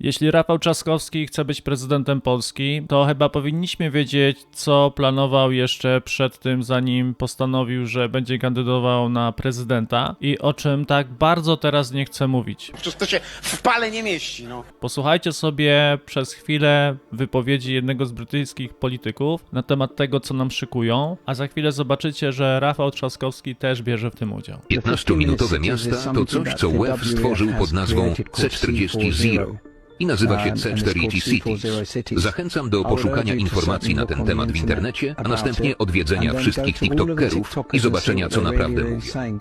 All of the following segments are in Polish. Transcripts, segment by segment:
Jeśli Rafał Trzaskowski chce być prezydentem Polski, to chyba powinniśmy wiedzieć, co planował jeszcze przed tym, zanim postanowił, że będzie kandydował na prezydenta i o czym tak bardzo teraz nie chce mówić. Przecież to się w pale nie mieści, no. Posłuchajcie sobie przez chwilę wypowiedzi jednego z brytyjskich polityków na temat tego, co nam szykują, a za chwilę zobaczycie, że Rafał Trzaskowski też bierze w tym udział. 15-minutowe miasta to coś, co WEF stworzył pod nazwą C40 Zero i nazywa się C40 Cities. Zachęcam do poszukania informacji na ten temat w internecie, a następnie odwiedzenia wszystkich TikTokerów i zobaczenia, co naprawdę mówią.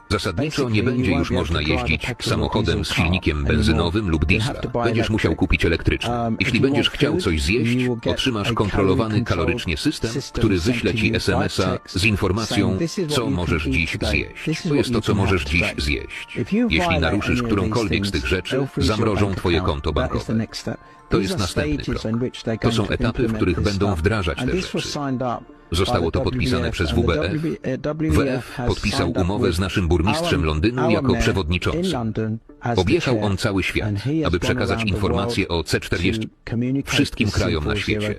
Zasadniczo nie będzie już można jeździć samochodem z silnikiem benzynowym lub diesla. Będziesz musiał kupić elektryczny. Jeśli będziesz chciał coś zjeść, otrzymasz kontrolowany kalorycznie system, który wyśle ci SMS-a z informacją, co możesz dziś zjeść. To jest to, co możesz dziś zjeść. Jeśli naruszysz którąkolwiek z tych rzeczy, zamrożą twoje konto bankowe. To jest następny krok. To są etapy, w których będą wdrażać te rzeczy. Zostało to podpisane przez WBF. WF podpisał umowę z naszym burmistrzem Londynu jako przewodniczący. Objechał on cały świat, aby przekazać informacje o C40 wszystkim krajom na świecie.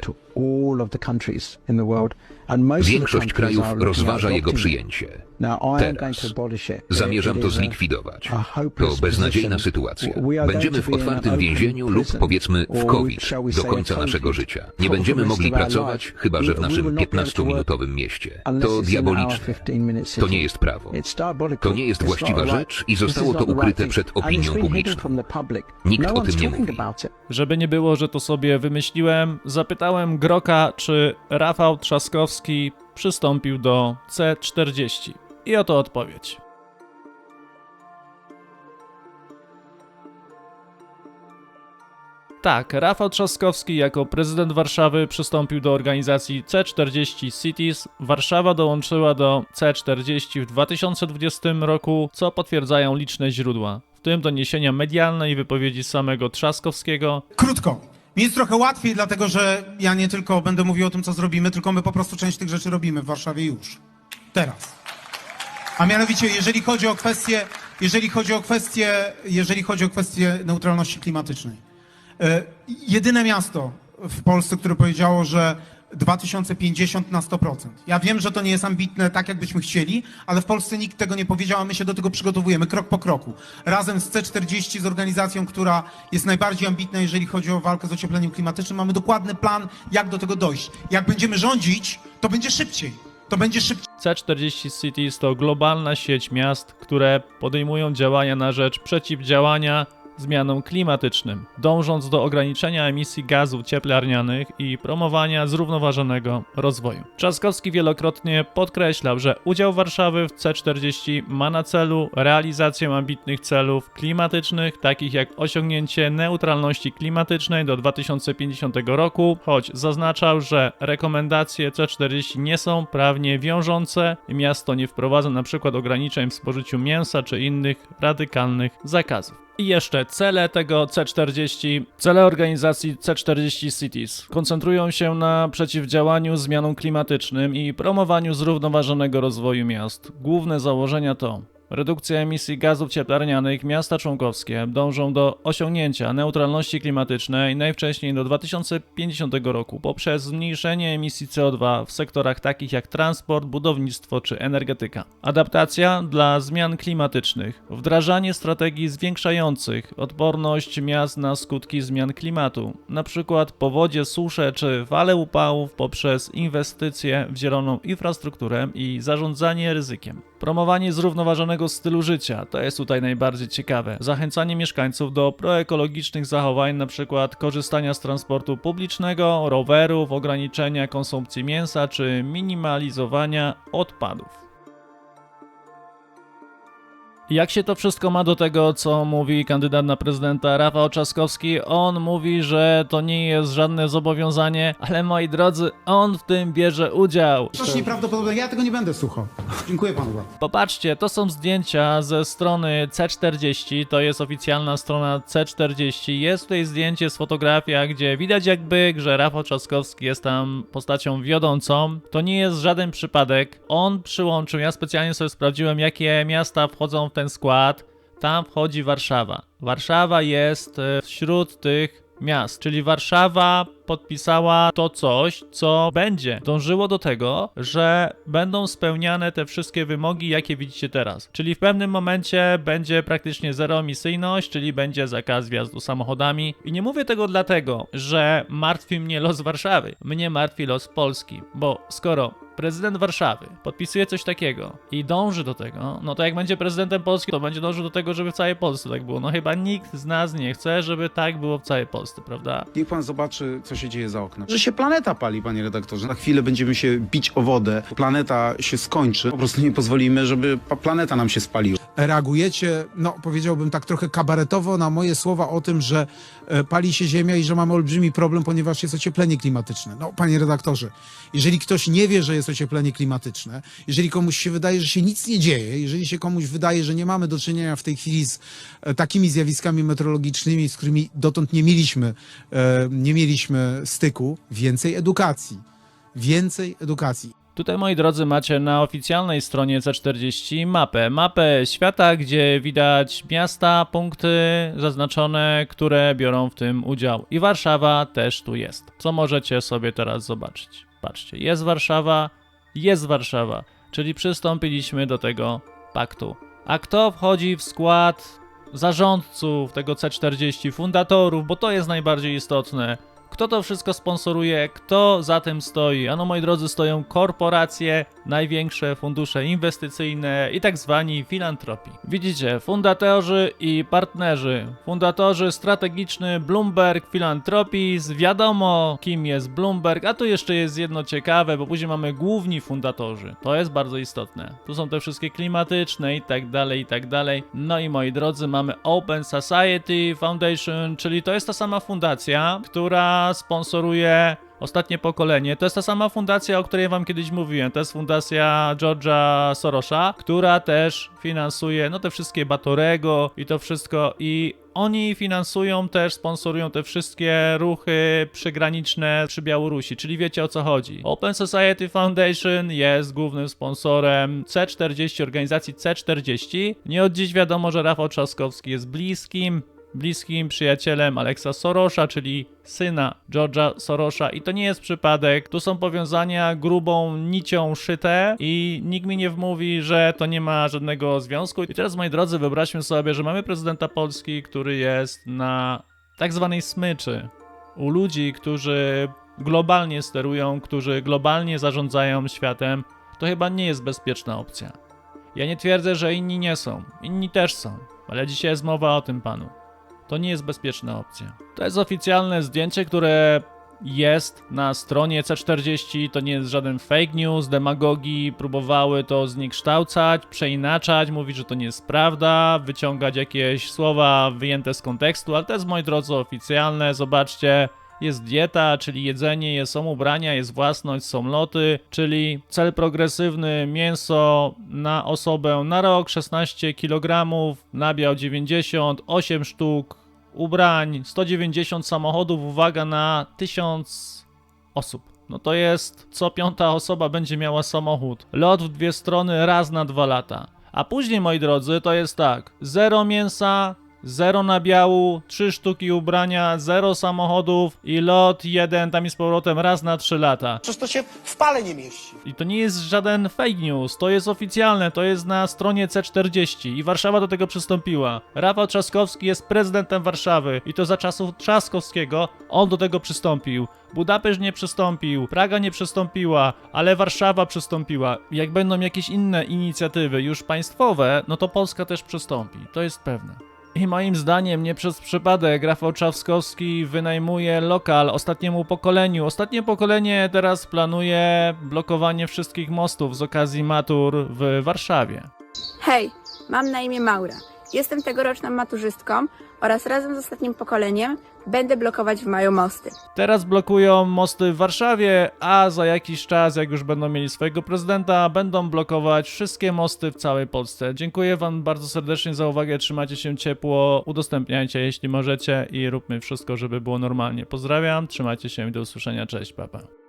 Większość krajów rozważa jego przyjęcie. Teraz zamierzam to zlikwidować. To beznadziejna sytuacja. Będziemy w otwartym więzieniu lub powiedzmy w COVID do końca naszego życia. Nie będziemy mogli pracować, chyba że w naszym 15-minutowym mieście. To diaboliczne. To nie jest prawo. To nie jest właściwa rzecz i zostało to ukryte przed opinią publiczną. Nikt o tym nie mówi. Żeby nie było, że to sobie wymyśliłem, zapytałem Groka, czy Rafał Trzaskowski przystąpił do C40. I oto odpowiedź. Tak, Rafał Trzaskowski jako prezydent Warszawy przystąpił do organizacji C40 Cities. Warszawa dołączyła do C40 w 2020 roku, co potwierdzają liczne źródła, w tym doniesienia medialne i wypowiedzi samego Trzaskowskiego, Krótko. Mi jest trochę łatwiej, dlatego że ja nie tylko będę mówił o tym, co zrobimy, tylko my po prostu część tych rzeczy robimy w Warszawie już. Teraz. A mianowicie, jeżeli chodzi o kwestię, jeżeli chodzi o kwestię, jeżeli chodzi o kwestię neutralności klimatycznej. E, jedyne miasto w Polsce, które powiedziało, że 2050 na 100%. Ja wiem, że to nie jest ambitne tak, jakbyśmy chcieli, ale w Polsce nikt tego nie powiedział, a my się do tego przygotowujemy krok po kroku. Razem z C40, z organizacją, która jest najbardziej ambitna, jeżeli chodzi o walkę z ociepleniem klimatycznym, mamy dokładny plan, jak do tego dojść. Jak będziemy rządzić, to będzie szybciej. To będzie szybciej. C40 Cities to globalna sieć miast, które podejmują działania na rzecz przeciwdziałania zmianom klimatycznym, dążąc do ograniczenia emisji gazów cieplarnianych i promowania zrównoważonego rozwoju. Trzaskowski wielokrotnie podkreślał, że udział Warszawy w C40 ma na celu realizację ambitnych celów klimatycznych, takich jak osiągnięcie neutralności klimatycznej do 2050 roku, choć zaznaczał, że rekomendacje C40 nie są prawnie wiążące miasto nie wprowadza przykład ograniczeń w spożyciu mięsa czy innych radykalnych zakazów. I jeszcze cele tego C40, cele organizacji C40 Cities koncentrują się na przeciwdziałaniu zmianom klimatycznym i promowaniu zrównoważonego rozwoju miast. Główne założenia to Redukcja emisji gazów cieplarnianych miasta członkowskie dążą do osiągnięcia neutralności klimatycznej najwcześniej do 2050 roku poprzez zmniejszenie emisji CO2 w sektorach takich jak transport, budownictwo czy energetyka. Adaptacja dla zmian klimatycznych, wdrażanie strategii zwiększających odporność miast na skutki zmian klimatu, np. powodzie, susze czy fale upałów poprzez inwestycje w zieloną infrastrukturę i zarządzanie ryzykiem. Promowanie zrównoważonego stylu życia to jest tutaj najbardziej ciekawe. Zachęcanie mieszkańców do proekologicznych zachowań, np. korzystania z transportu publicznego, rowerów, ograniczenia konsumpcji mięsa czy minimalizowania odpadów. Jak się to wszystko ma do tego, co mówi kandydat na prezydenta Rafał Trzaskowski? On mówi, że to nie jest żadne zobowiązanie, ale moi drodzy, on w tym bierze udział. To jest nieprawdopodobne. Ja tego nie będę słuchał. Dziękuję panu bardzo. Popatrzcie, to są zdjęcia ze strony C40, to jest oficjalna strona C40. Jest tutaj zdjęcie z fotografia, gdzie widać jakby, że Rafał Trzaskowski jest tam postacią wiodącą. To nie jest żaden przypadek. On przyłączył, ja specjalnie sobie sprawdziłem, jakie miasta wchodzą w ten skład. Tam wchodzi Warszawa. Warszawa jest e, wśród tych miast, czyli Warszawa podpisała to coś, co będzie dążyło do tego, że będą spełniane te wszystkie wymogi, jakie widzicie teraz. Czyli w pewnym momencie będzie praktycznie zeroemisyjność, czyli będzie zakaz wjazdu samochodami. I nie mówię tego dlatego, że martwi mnie los Warszawy. Mnie martwi los Polski, bo skoro prezydent Warszawy podpisuje coś takiego i dąży do tego, no to jak będzie prezydentem Polski, to będzie dążył do tego, żeby w całej Polsce tak było. No chyba nikt z nas nie chce, żeby tak było w całej Polsce, prawda? Niech pan zobaczy, co się dzieje za oknem. Że się planeta pali, panie redaktorze. Na chwilę będziemy się bić o wodę. Planeta się skończy. Po prostu nie pozwolimy, żeby planeta nam się spaliła. reagujecie, no powiedziałbym tak trochę kabaretowo na moje słowa o tym, że pali się ziemia i że mamy olbrzymi problem, ponieważ jest ocieplenie klimatyczne. No, panie redaktorze, jeżeli ktoś nie wie, że jest ocieplenie klimatyczne, jeżeli komuś się wydaje, że się nic nie dzieje, jeżeli się komuś wydaje, że nie mamy do czynienia w tej chwili z e, takimi zjawiskami meteorologicznymi, z którymi dotąd nie mieliśmy, e, nie mieliśmy styku, więcej edukacji. Więcej edukacji. Tutaj, moi drodzy, macie na oficjalnej stronie C40 mapę. Mapę świata, gdzie widać miasta, punkty zaznaczone, które biorą w tym udział. I Warszawa też tu jest. Co możecie sobie teraz zobaczyć? Patrzcie, jest Warszawa, jest Warszawa, czyli przystąpiliśmy do tego paktu. A kto wchodzi w skład zarządców tego C40, fundatorów, bo to jest najbardziej istotne. Kto to wszystko sponsoruje? Kto za tym stoi? Ano, moi drodzy, stoją korporacje, największe fundusze inwestycyjne i tak zwani filantropii. Widzicie, fundatorzy i partnerzy. Fundatorzy strategiczny Bloomberg Philanthropies. Wiadomo, kim jest Bloomberg, a tu jeszcze jest jedno ciekawe, bo później mamy główni fundatorzy. To jest bardzo istotne. Tu są te wszystkie klimatyczne i tak dalej, i tak dalej. No i moi drodzy, mamy Open Society Foundation, czyli to jest ta sama fundacja, która sponsoruje ostatnie pokolenie. To jest ta sama fundacja, o której wam kiedyś mówiłem. To jest fundacja George'a Sorosza, która też finansuje no te wszystkie Batorego i to wszystko i oni finansują też, sponsorują te wszystkie ruchy przygraniczne przy Białorusi, czyli wiecie o co chodzi. Open Society Foundation jest głównym sponsorem C40, organizacji C40. Nie od dziś wiadomo, że Rafał Trzaskowski jest bliskim bliskim przyjacielem Alexa Sorosza, czyli syna George'a Sorosza i to nie jest przypadek. Tu są powiązania grubą nicią szyte i nikt mi nie wmówi, że to nie ma żadnego związku. I teraz, moi drodzy, wyobraźmy sobie, że mamy prezydenta Polski, który jest na tak zwanej smyczy. U ludzi, którzy globalnie sterują, którzy globalnie zarządzają światem, to chyba nie jest bezpieczna opcja. Ja nie twierdzę, że inni nie są. Inni też są. Ale dzisiaj jest mowa o tym panu. To nie jest bezpieczna opcja. To jest oficjalne zdjęcie, które jest na stronie C40. To nie jest żaden fake news, demagogii. Próbowały to zniekształcać, przeinaczać, mówić, że to nie jest prawda, wyciągać jakieś słowa wyjęte z kontekstu, ale to jest, moi drodzy, oficjalne. Zobaczcie. Jest dieta, czyli jedzenie, jest, są ubrania, jest własność, są loty, czyli cel progresywny, mięso na osobę na rok 16 kg, nabiał 90, 8 sztuk ubrań, 190 samochodów, uwaga, na 1000 osób. No to jest co piąta osoba będzie miała samochód. Lot w dwie strony raz na dwa lata. A później, moi drodzy, to jest tak: zero mięsa, zero nabiału, trzy sztuki ubrania, zero samochodów i lot jeden tam i z powrotem raz na trzy lata. Przecież to się w pale nie mieści. I to nie jest żaden fake news, to jest oficjalne, to jest na stronie C40 i Warszawa do tego przystąpiła. Rafał Trzaskowski jest prezydentem Warszawy i to za czasów Trzaskowskiego on do tego przystąpił. Budapeszt nie przystąpił, Praga nie przystąpiła, ale Warszawa przystąpiła. Jak będą jakieś inne inicjatywy już państwowe, no to Polska też przystąpi, to jest pewne. I moim zdaniem nie przez przypadek Rafał Trzaskowski wynajmuje lokal ostatniemu pokoleniu. Ostatnie pokolenie teraz planuje blokowanie wszystkich mostów z okazji matur w Warszawie. Hej, mam na imię Maura. Jestem tegoroczną maturzystką oraz razem z ostatnim pokoleniem będę blokować w maju mosty. Teraz blokują mosty w Warszawie, a za jakiś czas, jak już będą mieli swojego prezydenta, będą blokować wszystkie mosty w całej Polsce. Dziękuję Wam bardzo serdecznie za uwagę, trzymajcie się ciepło, udostępniajcie jeśli możecie i róbmy wszystko, żeby było normalnie. Pozdrawiam, trzymajcie się i do usłyszenia, cześć, papa.